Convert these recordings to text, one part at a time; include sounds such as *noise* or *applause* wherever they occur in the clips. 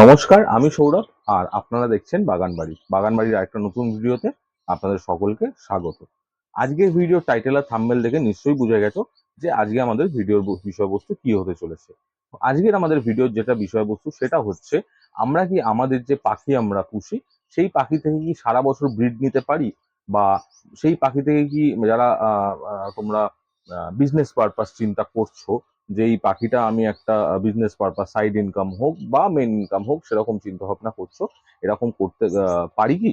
নমস্কার, আমি সৌরভ, আর আপনারা দেখছেন বাগানবাড়ি। বাগানবাড়ির আরেকটা নতুন ভিডিওতে আপনাদের সকলকে স্বাগত। আজকের ভিডিও টাইটেল আর থাম্বেল দেখে নিশ্চয়ই বুঝে গেছো যে আজকে আমাদের ভিডিওর বিষয়বস্তু কি হতে চলেছে। আজকের আমাদের ভিডিওর যেটা বিষয়বস্তু সেটা হচ্ছে, আমরা কি আমাদের যে পাখি আমরা পুষি, সেই পাখি থেকে কি সারা বছর ব্রিড নিতে পারি? বা সেই পাখি থেকে কি যারা তোমরা বিজনেস পারপাস চিন্তা করছ যে এই পাখিটা আমি একটা বিজনেস পারপাস সাইড ইনকাম হোক বা মেন ইনকাম হোক, সেরকম চিন্তা ভাবনা করছ, এরকম করতে পারি কি?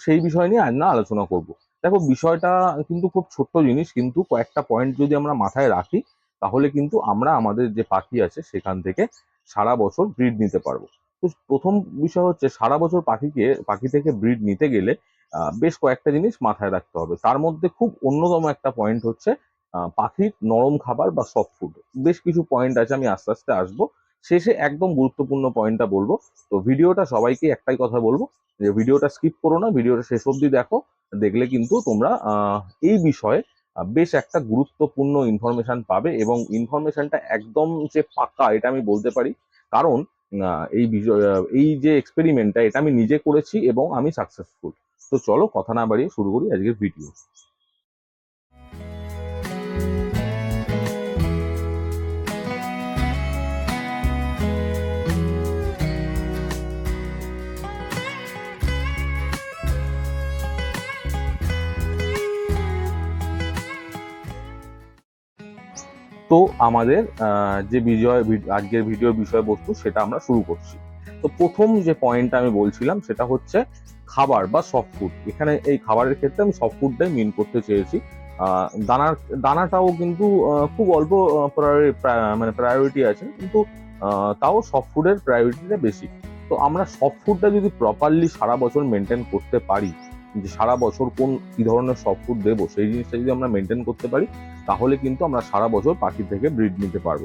সেই বিষয় নিয়ে আজ না আলোচনা করব। দেখো, বিষয়টা কিন্তু খুব ছোট্ট জিনিস, কিন্তু কয়েকটা পয়েন্ট যদি আমরা মাথায় রাখি, তাহলে কিন্তু আমরা আমাদের যে পাখি আছে, সেখান থেকে সারা বছর ব্রিড নিতে পারব। তো প্রথম বিষয় হচ্ছে, সারা বছর পাখিকে, পাখি থেকে ব্রিড নিতে গেলে বেশ কয়েকটা জিনিস মাথায় রাখতে হবে। তার মধ্যে খুব অন্যতম একটা পয়েন্ট হচ্ছে পাখির নরম খাবার বা সফট ফুড বেশ কিছু পয়েন্ট আছে, আমি আস্তে আস্তে আসব। শেষে একদম গুরুত্বপূর্ণ পয়েন্টটা বলব। তো ভিডিওটা সবাইকে একটাই কথা বলব, যে ভিডিওটা স্কিপ করো না ভিডিওটা শেষ অবধি দেখো। দেখলে কিন্তু তোমরা এই বিষয়ে বেশ একটা গুরুত্বপূর্ণ ইনফরমেশন পাবে এবং ইনফরমেশনটা একদম যে পাক্কা এটা আমি বলতে পারি। কারণ এই বিষয় এই যে এক্সপেরিমেন্টটা এটা আমি নিজে করেছি এবং আমি সাকসেসফুল তো চলো, কথা না বাড়িয়ে শুরু করি আজকের ভিডিও তো আমাদের যে বিজয়, আজকের ভিডিও বিষয়বস্তু সেটা আমরা শুরু করছি। তো প্রথম যে পয়েন্টটা আমি বলছিলাম সেটা হচ্ছে খাবার বা সফট ফুড এখানে এই খাবারের ক্ষেত্রে আমি সফট ফুডটাই মিন করতে চেয়েছি। দানার, দানাটাও কিন্তু খুব অল্প মানে প্রায়োরিটি আছে, কিন্তু তাও সফট ফুডের প্রায়োরিটিটা বেশি। তো আমরা সফট ফুডটা যদি প্রপারলি সারা বছর মেনটেন করতে পারি, যে সারা বছর কোন, কি ধরনের সফট ফুড দেবো, সেই জিনিসটা যদি আমরা মেনটেন করতে পারি তাহলে কিন্তু আমরা সারা বছর পাখি থেকে ব্রিড নিতে পারব।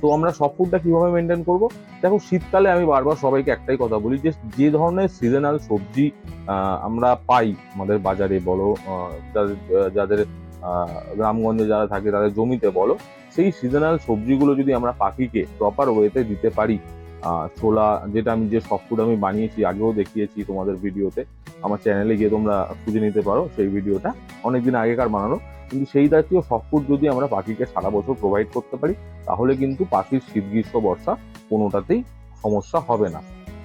তো আমরা সব ফুডটা কীভাবে মেনটেন করব? দেখো, শীতকালে আমি বারবার সবাইকে একটাই কথা বলি যে যে ধরনের সিজনাল সবজি আমরা পাই আমাদের বাজারে বলো যাদের যাদের গ্রামগঞ্জে যারা থাকে তাদের জমিতে বলো, সেই সিজনাল সবজিগুলো যদি আমরা পাখিকে প্রপার ওয়েতে দিতে পারি ছোলা, যেটা আমি, যে সফট ফুড আমি বানিয়েছি, আগেও দেখিয়েছি তোমাদের ভিডিওতে। আমার চ্যানেলে গিয়ে তোমরা খুঁজে নিতে পারো সেই ভিডিওটা। অনেকদিন আগেকার বানানো। কিন্তু সেই জাতীয় সফট ফুড যদি আমরা পাখিকে সারা বছর প্রোভাইড করতে পারি, তাহলে কিন্তু পাখির শীত, গ্রীষ্ম, বর্ষা কোনোটাতেই সমস্যা হবে না।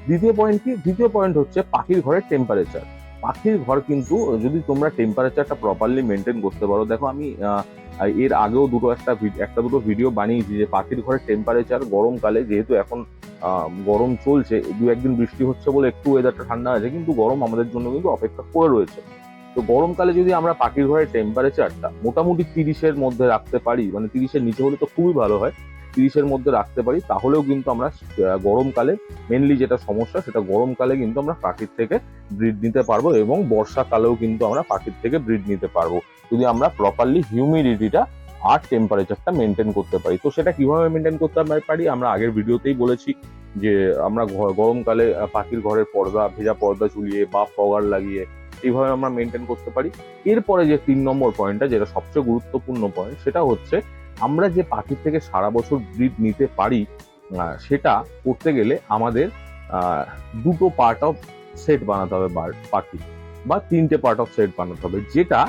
দ্বিতীয় পয়েন্ট কি? দ্বিতীয় পয়েন্ট হচ্ছে পাখির ঘরের টেম্পারেচার পাখির ঘর কিন্তু, যদি তোমরা টেম্পারেচারটা প্রপারলি মেনটেন করতে পারো, দেখো আমি এর আগেও দুটো একটা একটা দুটো ভিডিও বানিয়েছি যে পাখির ঘরের টেম্পারেচার গরমকালে যেহেতু এখন গরম চলছে, দু একদিন বৃষ্টি হচ্ছে বলে একটু ওয়েদারটা ঠান্ডা আছে, কিন্তু গরম আমাদের জন্য কিন্তু অপেক্ষা করে রয়েছে। তো গরমকালে যদি আমরা পাখির ঘরের টেম্পারেচারটা মোটামুটি তিরিশের মধ্যে রাখতে পারি মানে তিরিশের নিচে হলে তো খুবই ভালো হয়, তিরিশের মধ্যে রাখতে পারি, তাহলেও কিন্তু আমরা গরমকালে মেনলি যেটা সমস্যা, সেটা গরমকালে কিন্তু আমরা পাখির থেকে ব্রিড নিতে পারব এবং বর্ষাকালেও কিন্তু আমরা পাখির থেকে ব্রিড নিতে পারব। যদি আমরা প্রপারলি হিউমিডিটিটা আর টেম্পারেচারটা মেনটেন করতে পারি। তো সেটা কীভাবে মেনটেন করতে পারি? আমরা আগের ভিডিওতেই বলেছি যে, আমরা গরমকালে পাখির ঘরের পর্দা, ভেজা পর্দা ঝুলিয়ে বা ফগার লাগিয়ে এইভাবে আমরা মেনটেন করতে পারি। এরপরে যে তিন নম্বর পয়েন্টটা যেটা সবচেয়ে গুরুত্বপূর্ণ পয়েন্ট সেটা হচ্ছে আমরা যে পাখির থেকে সারা বছর ব্রিড নিতে পারি সেটা করতে গেলে আমাদের দুটো পার্ট অফ সেট বানাতে হবে পাখি, বা তিনটে পার্ট অফ সেট বানাতে হবে। যেটা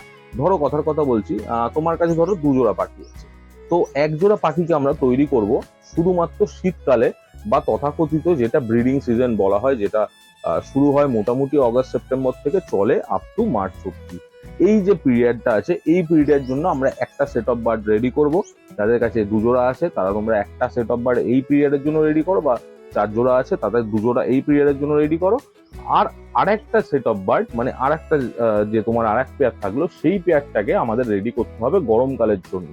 ধরো কথার কথা বলছি তোমার কাছে ধরো দুজোড়া পাখি আছে। তো এক জোড়া পাখিকে আমরা তৈরি করব শুধুমাত্র শীতকালে বা তথাকথিত যেটা ব্রিডিং সিজন বলা হয়, যেটা শুরু হয় মোটামুটি অগস্ট সেপ্টেম্বর থেকে চলে আপ টু মার্চ অব্দি এই যে পিরিয়ডটা আছে, এই পিরিয়ডের জন্য আমরা একটা সেট অফ বার্ড রেডি করব। যাদের কাছে দুজোড়া আছে, তারা তোমরা একটা সেট অফ বার্ড এই পিরিয়ডের জন্য রেডি করো বা চার জোড়া আছে, তাদের দুজোড়া এই পিরিয়ডের জন্য রেডি করো। আর আরেকটা সেট অফ বার্ড মানে আরেকটা যে তোমার আরেক পেয়ার থাকল, সেই পেয়ারটাকে আমাদের রেডি করতে হবে গরমকালের জন্য।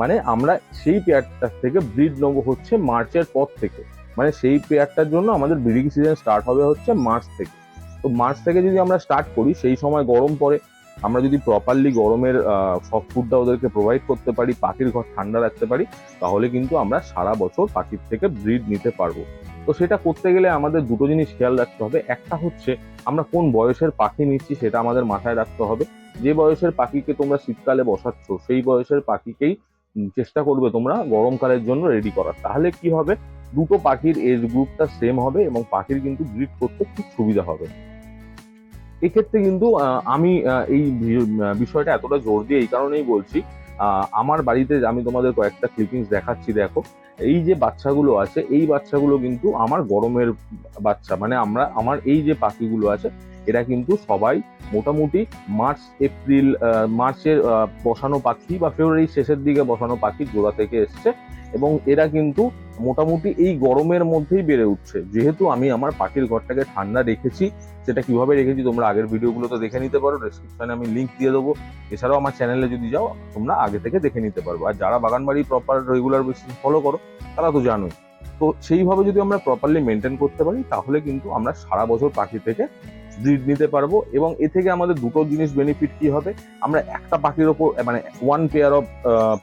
মানে আমরা সেই পেয়ারটা থেকে ব্রিড নেব হচ্ছে মার্চের পর থেকে। মানে সেই পেয়ারটার জন্য আমাদের ব্রিডিং সিজন স্টার্ট হবে হচ্ছে মার্চ থেকে। তো মার্চ থেকে যদি আমরা স্টার্ট করি, সেই সময় গরম পড়ে। আমরা যদি প্রপারলি গরমের সব ফুডটা ওদেরকে প্রোভাইড করতে পারি, পাখির ঘর ঠান্ডা রাখতে পারি, তাহলে কিন্তু আমরা সারা বছর পাখির থেকে ব্রিড নিতে পারব। তো সেটা করতে গেলে আমাদের দুটো জিনিস খেয়াল রাখতে হবে। একটা হচ্ছে, আমরা কোন বয়সের পাখি নিচ্ছি সেটা আমাদের মাথায় রাখতে হবে। যে বয়সের পাখিকে তোমরা শীতকালে বসাচ্ছ, সেই বয়সের পাখিকেই চেষ্টা করবে তোমরা গরমকালের জন্য রেডি করার। তাহলে কি হবে? দুটো পাখির এজ গ্রুপটা সেম হবে এবং পাখির কিন্তু ব্রিড করতে খুব সুবিধা হবে। এক্ষেত্রে কিন্তু আমি এই বিষয়টা এতটা জোর দিয়ে এই কারণেই বলছি আমার বাড়িতে আমি তোমাদের কয়েকটা ক্লিপিংস দেখাচ্ছি, দেখো। এই যে বাচ্চাগুলো আছে, এই বাচ্চাগুলো কিন্তু আমার গরমের বাচ্চা। মানে আমরা, আমার এই যে পাখিগুলো আছে, এরা কিন্তু সবাই মোটামুটি মার্চ, এপ্রিল মার্চের বসানো পাখি বা ফেব্রুয়ারির শেষের দিকে বসানো পাখি জোড়া থেকে এসছে। এবং এরা কিন্তু মোটামুটি এই গরমের মধ্যেই বেড়ে উঠছে। যেহেতু আমি আমার পাখির ঘরটাকে ঠান্ডা রেখেছি, সেটা কীভাবে রেখেছি তোমরা আগের ভিডিওগুলো তো দেখে নিতে পারো ডেসক্রিপশনে আমি লিংক দিয়ে দেবো। এছাড়াও আমার চ্যানেলে যদি যাও, তোমরা আগে থেকে দেখে নিতে পারব। আর যারা বাগানবাড়ি প্রপার রেগুলার বেসিস ফলো করো, তারা তো জানোই। তো সেইভাবে যদি আমরা প্রপারলি মেনটেন করতে পারি, তাহলে কিন্তু আমরা সারা বছর পাখি থেকে ব্রিড নিতে পারব। এবং এ থেকে আমাদের দুটো জিনিস বেনিফিট কি হবে? আমরা একটা পাখির ওপর মানে ওয়ান পেয়ার অফ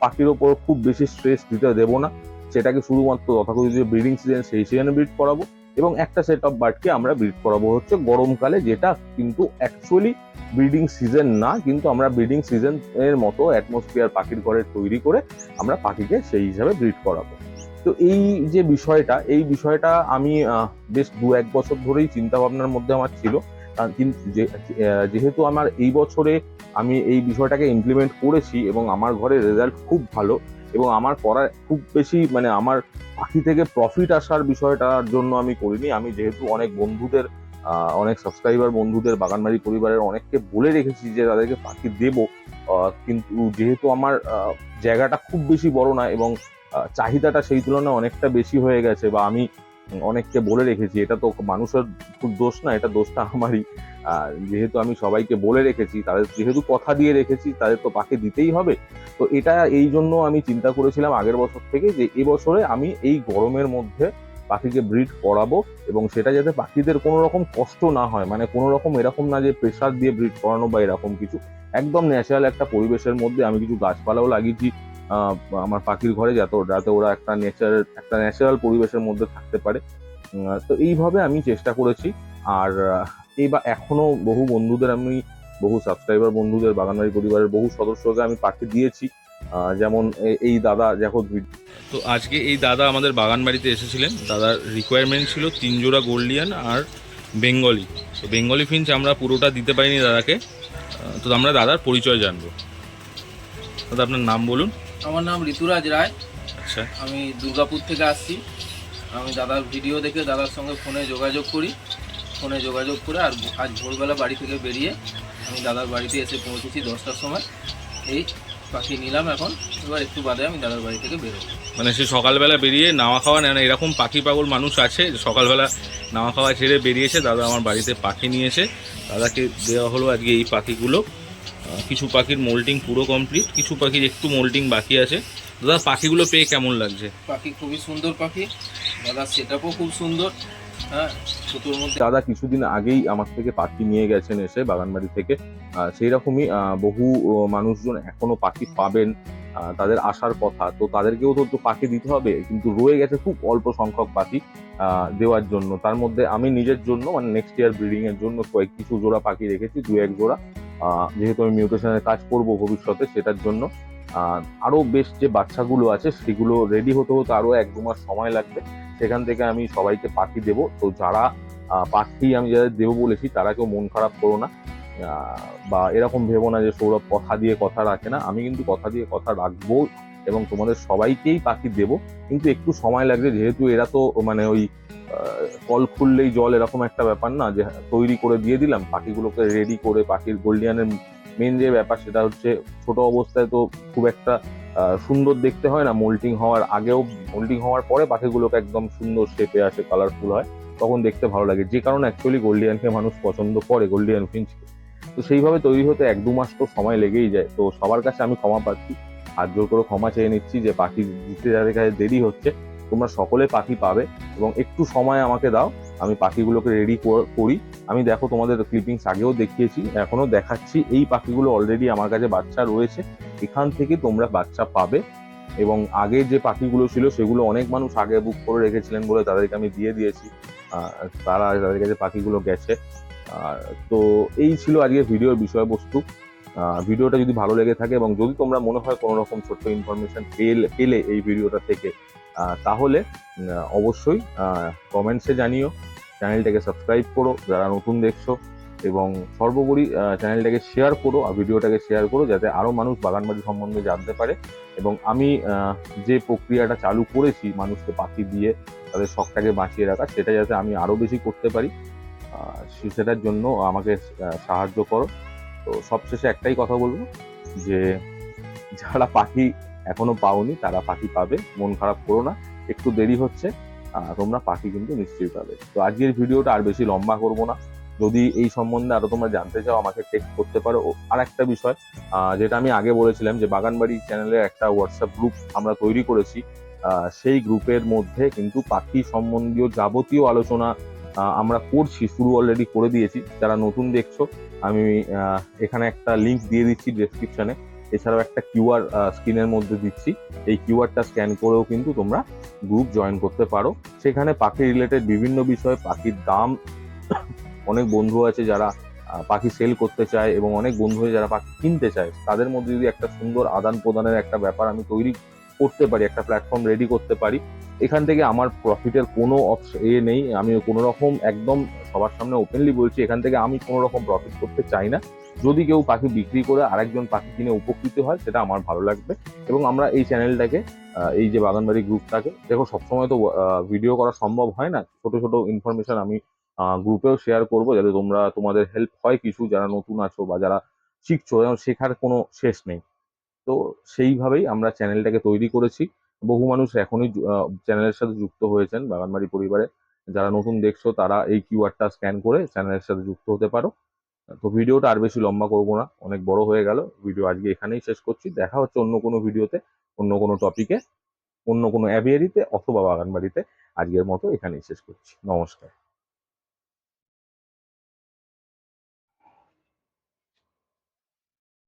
পাখির ওপর খুব বেশি স্ট্রেস দিতে দেবো না। সেটাকে শুধুমাত্র তথাকথিত যে ব্রিডিং সিজন সেই সিজনে ব্রিড করাবো। এবং একটা সেট অফ বার্ডকে আমরা ব্রিড করাবো। হচ্ছে গরমকালে যেটা কিন্তু অ্যাকচুয়ালি ব্রিডিং সিজন না, কিন্তু আমরা ব্রিডিং সিজন এর মতো অ্যাটমসফিয়ার পাখির ঘরে তৈরি করে আমরা পাখিকে সেই হিসাবে ব্রিড করাবো। তো এই যে বিষয়টা, এই বিষয়টা আমি বেশ দু এক বছর ধরেই চিন্তা ভাবনার মধ্যে আমার ছিল। কিন্তু যেহেতু আমার এই বছরে আমি এই বিষয়টাকে ইমপ্লিমেন্ট করেছি এবং আমার ঘরে রেজাল্ট খুব ভালো এবং আমার করার খুব বেশি মানে আমার পাখি থেকে প্রফিট আসার বিষয়টার জন্য আমি করিনি। আমি যেহেতু অনেক বন্ধুদের অনেক সাবস্ক্রাইবার বন্ধুদের, বাগানবাড়ি পরিবারের অনেককে বলে রেখেছি যে তাদেরকে পাখি দেবো। কিন্তু যেহেতু আমার জায়গাটা খুব বেশি বড় না এবং চাহিদাটা সেই তুলনায় অনেকটা বেশি হয়ে গেছে বা আমি অনেককে বলে রেখেছি, এটা তো মানুষের খুব দোষ না, এটা দোষটা আমারই। যেহেতু আমি সবাইকে বলে রেখেছি, তাদের যেহেতু কথা দিয়ে রেখেছি, তাদের তো পাখি দিতেই হবে। তো এটা এই জন্য আমি চিন্তা করেছিলাম আগের বছর থেকে যে এবছরে আমি এই গরমের মধ্যে পাখিকে ব্রিড করাবো এবং সেটা যাতে পাখিদের কোনো রকম কষ্ট না হয়। মানে কোনো রকম এরকম না যে প্রেশার দিয়ে ব্রিড করানো বা এরকম কিছু। একদম ন্যাচারাল একটা পরিবেশের মধ্যে আমি কিছু গাছপালাও লাগিয়েছি। আমার পাখির ঘরে যাতে যাতে ওরা একটা নেচার একটা ন্যাচারাল পরিবেশের মধ্যে থাকতে পারে। তো এইভাবে আমি চেষ্টা করেছি। আর এই বা এখনও বহু বন্ধুদের আমি বহু সাবস্ক্রাইবার বন্ধুদের বাগানবাড়ি পরিবারের বহু সদস্যকে আমি পাখি দিয়েছি। যেমন এ- এই দাদা যখন তো আজকে এই দাদা আমাদের বাগান বাড়িতে এসেছিলেন। দাদার রিকোয়ারমেন্ট ছিল তিন জোড়া গোল্ডিয়ান আর বেঙ্গলি। তো বেঙ্গলি ফিঞ্চ আমরা পুরোটা দিতে পারিনি দাদাকে। তো আমরা দাদার পরিচয় জানব। দাদা আপনার নাম বলুন। আমার নাম ঋতুরাজ রায়। আচ্ছা। আমি দুর্গাপুর থেকে আসছি। আমি দাদার ভিডিও দেখে দাদার সঙ্গে ফোনে যোগাযোগ করি। ফোনে যোগাযোগ করে আর আজ ভোরবেলা বাড়ি থেকে বেরিয়ে আমি দাদার বাড়িতে এসে পৌঁছেছি দশটার সময়। এই পাখি নিলাম এখন। এবার একটু বাদে আমি দাদার বাড়ি থেকে বেরোবো। মানে সে সকালবেলা বেরিয়ে নাওয়া খাওয়া নেয় না এরকম পাখি পাগল মানুষ আছে সকালবেলা নাওয়া খাওয়া ছেড়ে বেরিয়েছে দাদা আমার বাড়িতে পাখি নিয়েছে। দাদাকে দেওয়া হলো আজকে এই পাখিগুলো। কিছু পাখির মোল্টিং পুরো কমপ্লিট কিছু পাখির একটু মোল্টিং বাকি আছে। দাদা পাখিগুলো পেয়ে কেমন লাগছে? পাখি খুবই সুন্দর পাখি। দাদা সেট খুব সুন্দর। দাদা কিছুদিন আগেই আমার থেকে পাখি নিয়ে গেছেন এসে বাগানবাড়ি থেকে। সেই রকমই বহু মানুষজন এখনও পাখি পাবেন তাদের আসার কথা। তো তাদেরকেও তো একটু পাখি দিতে হবে কিন্তু রয়ে গেছে খুব অল্প সংখ্যক পাখি দেওয়ার জন্য। তার মধ্যে আমি নিজের জন্য মানে নেক্সট ইয়ার ব্রিডিং এর জন্য কয়েক কিছু জোড়া পাখি রেখেছি দু এক জোড়া। যেহেতু আমি মিউটেশনের কাজ করব ভবিষ্যতে সেটার জন্য। আহ, আরও বেশ যে বাচ্চাগুলো আছে সেগুলো রেডি হতে হতে আরও এক দু মাস সময় লাগবে। সেখান থেকে আমি সবাইকে পাখি দেবো। তো যারা পাখি আমি যাদের দেবো বলেছি, তারা কেউ মন খারাপ করো না। বা এরকম ভেবো না যে সৌরভ কথা দিয়ে কথা রাখে না। আমি কিন্তু কথা দিয়ে কথা রাখব এবং তোমাদের সবাইকেই পাখি দেবো। কিন্তু একটু সময় লাগবে, যেহেতু এরা তো মানে ওই কল খুললেই জল এরকম একটা ব্যাপার না, যে তৈরি করে দিয়ে দিলাম, পাখিগুলোকে রেডি করে, পাখির গোল্ডিয়ানের মেন যে ব্যাপার সেটা হচ্ছে ছোট অবস্থায় তো খুব একটা সুন্দর দেখতে হয় না মোল্টিং হওয়ার আগেও মোল্টিং হওয়ার পরে পাখিগুলোকে একদম সুন্দর শেপে আসে কালারফুল হয়, তখন দেখতে ভালো লাগে। যে কারণে অ্যাকচুয়ালি গোল্ডিয়ানকে মানুষ পছন্দ করে গোল্ডিয়ান ফিঞ্চকে তো সেইভাবে তৈরি হতে এক দু মাস তো সময় লেগেই যায়। তো সবার কাছে আমি ক্ষমা পাচ্ছি। হাত জোর করে ক্ষমা চেয়ে নিচ্ছি যে পাখি দিতে যাদের কাছে দেরি হচ্ছে, তোমরা সকলে পাখি পাবে এবং একটু সময় আমাকে দাও আমি পাখিগুলোকে রেডি করি আমি দেখো তোমাদের ক্লিপিংস আগেও দেখিয়েছি, এখনও দেখাচ্ছি। এই পাখিগুলো অলরেডি আমার কাছে বাচ্চা রয়েছে। এখান থেকে তোমরা বাচ্চা পাবে এবং আগে যে পাখিগুলো ছিল সেগুলো অনেক মানুষ আগে বুক করে রেখেছিলেন বলে তাদেরকে আমি দিয়ে দিয়েছি। তারা তাদের কাছে পাখিগুলো গেছে। তো এই ছিল আজকে ভিডিওর বিষয়বস্তু। ভিডিওটা যদি ভালো লেগে থাকে এবং যদি তোমরা মনে হয় কোনো রকম ছোট্ট ইনফরমেশন পেলে পেলে এই ভিডিওটা থেকে তাহলে অবশ্যই কমেন্টসে জানিও। চ্যানেলটাকে সাবস্ক্রাইব করো, যারা নতুন দেখছ। এবং সর্বোপরি চ্যানেলটাকে শেয়ার করো আর ভিডিওটাকে শেয়ার করো, যাতে আরও মানুষ বাগানবাড়ি সম্বন্ধে জানতে পারে। এবং আমি যে প্রক্রিয়াটা চালু করেছি মানুষকে পাখি দিয়ে, তাদের শখটাকে বাঁচিয়ে রাখা, সেটা যাতে আমি আরও বেশি করতে পারি। সেটার জন্য আমাকে সাহায্য করো। তো সবশেষে একটাই কথা বলব, যে যারা পাখি এখনও পাওনি তারা পাখি পাবে, মন খারাপ করো না, একটু দেরি হচ্ছে তোমরা পাখি কিন্তু নিশ্চয়ই পাবে। তো আজকের ভিডিওটা আর বেশি লম্বা করব না। যদি এই সম্বন্ধে আরও তোমরা জানতে চাও, আমাকে টেক্সট করতে পারো। আর একটা বিষয় যেটা আমি আগে বলেছিলাম, যে বাগানবাড়ি চ্যানেলে একটা হোয়াটসঅ্যাপ গ্রুপ আমরা তৈরি করেছি সেই গ্রুপের মধ্যে কিন্তু পাখি সম্বন্ধীয় যাবতীয় আলোচনা আমরা করছি, শুরু অলরেডি করে দিয়েছি। যারা নতুন দেখছ আমি এখানে একটা লিংক দিয়ে দিচ্ছি ডেসক্রিপশনে এছাড়াও একটা কিউআর স্ক্রিনের মধ্যে দিচ্ছি। এই কিউআরটা স্ক্যান করেও কিন্তু তোমরা গ্রুপ জয়েন করতে পারো। সেখানে পাখি রিলেটেড বিভিন্ন বিষয় পাখির দাম *coughs* অনেক বন্ধু আছে যারা পাখি সেল করতে চায় এবং অনেক বন্ধু যারা পাখি কিনতে চায়। তাদের মধ্যে যদি একটা সুন্দর আদান প্রদানের একটা ব্যাপার আমি তৈরি করতে পারি, একটা প্ল্যাটফর্ম রেডি করতে পারি। এখান থেকে আমার প্রফিটের কোনো এ নেই। আমি কোনো রকম একদম সবার সামনে ওপেনলি বলছি, এখান থেকে আমি কোনো রকম প্রফিট করতে চাই না। যদি কেউ পাখি বিক্রি করে আরেকজন পাখি কিনে উপকৃত হয়, সেটা আমার ভালো লাগবে। এবং আমরা এই চ্যানেলটাকে এই যে বাগানবাড়ি গ্রুপটাকে দেখো সবসময় তো ভিডিও করা সম্ভব হয় না। ছোট ছোট ইনফরমেশন আমি গ্রুপেও শেয়ার করব যাতে তোমরা, তোমাদের হেল্প হয় কিছু, যারা নতুন আছো বা যারা শিখছো যেমন শেখার কোনো শেষ নেই। তো সেইভাবেই আমরা চ্যানেলটাকে তৈরি করেছি। বহু মানুষ এখনই চ্যানেলের সাথে যুক্ত হয়েছেন বাগানবাড়ি পরিবারে। যারা নতুন দেখছ তারা এই কিউআরটা স্ক্যান করে চ্যানেলের সাথে যুক্ত হতে পারো। তো ভিডিওটা আর বেশি লম্বা করব না, অনেক বড় হয়ে গেল। ভিডিও আজকে এখানেই শেষ করছি। দেখা হচ্ছে অন্য কোনো ভিডিওতে, অন্য কোনো টপিকে, অন্য কোনো অ্যাভিয়ারিতে অথবা বাগানবাড়িতে। আজকের মতো এখানেই শেষ করছি। নমস্কার।